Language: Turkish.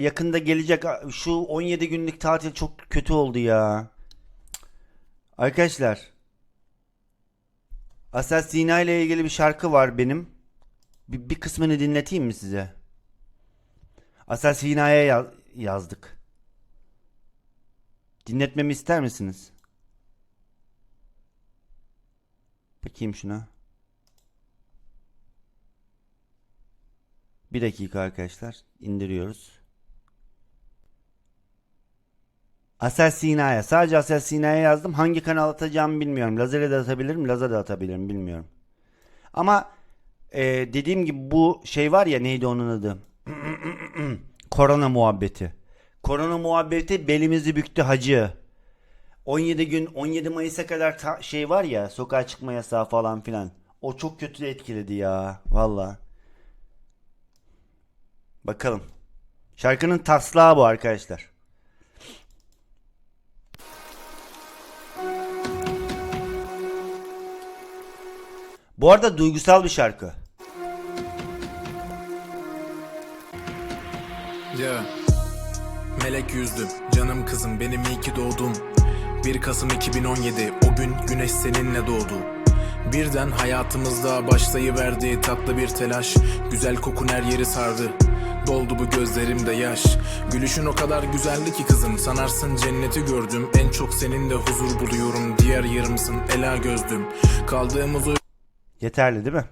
yakında gelecek şu 17 günlük tatil çok kötü oldu ya. Arkadaşlar Asel Sina ile ilgili bir şarkı var benim. Bir, bir kısmını dinleteyim mi size? Asel Sina'ya ya- yazdık. Dinletmemi ister misiniz? Bakayım şuna. Bir dakika arkadaşlar. indiriyoruz. Asel Sina'ya. Sadece Asel Sina'ya yazdım. Hangi kanal atacağımı bilmiyorum. Lazer'e de atabilirim. Lazer de atabilirim. Bilmiyorum. Ama e, dediğim gibi bu şey var ya neydi onun adı? Korona muhabbeti. Korona muhabbeti belimizi büktü hacı. 17 gün 17 Mayıs'a kadar ta- şey var ya sokağa çıkma yasağı falan filan. O çok kötü etkiledi ya. Valla. Bakalım. Şarkının taslağı bu arkadaşlar. Bu arada duygusal bir şarkı. Ya Melek yüzdüm. Canım kızım benim iyi ki doğdun. 1 Kasım 2017 o gün güneş seninle doğdu. Birden hayatımızda başlayıverdi tatlı bir telaş. Güzel kokun her yeri sardı. Doldu bu gözlerimde yaş. Gülüşün o kadar güzeldi ki kızım Sanarsın cenneti gördüm. En çok seninle huzur buluyorum Diğer yarımsın ela gözdüm. Kaldığımız o Yeterli değil mi?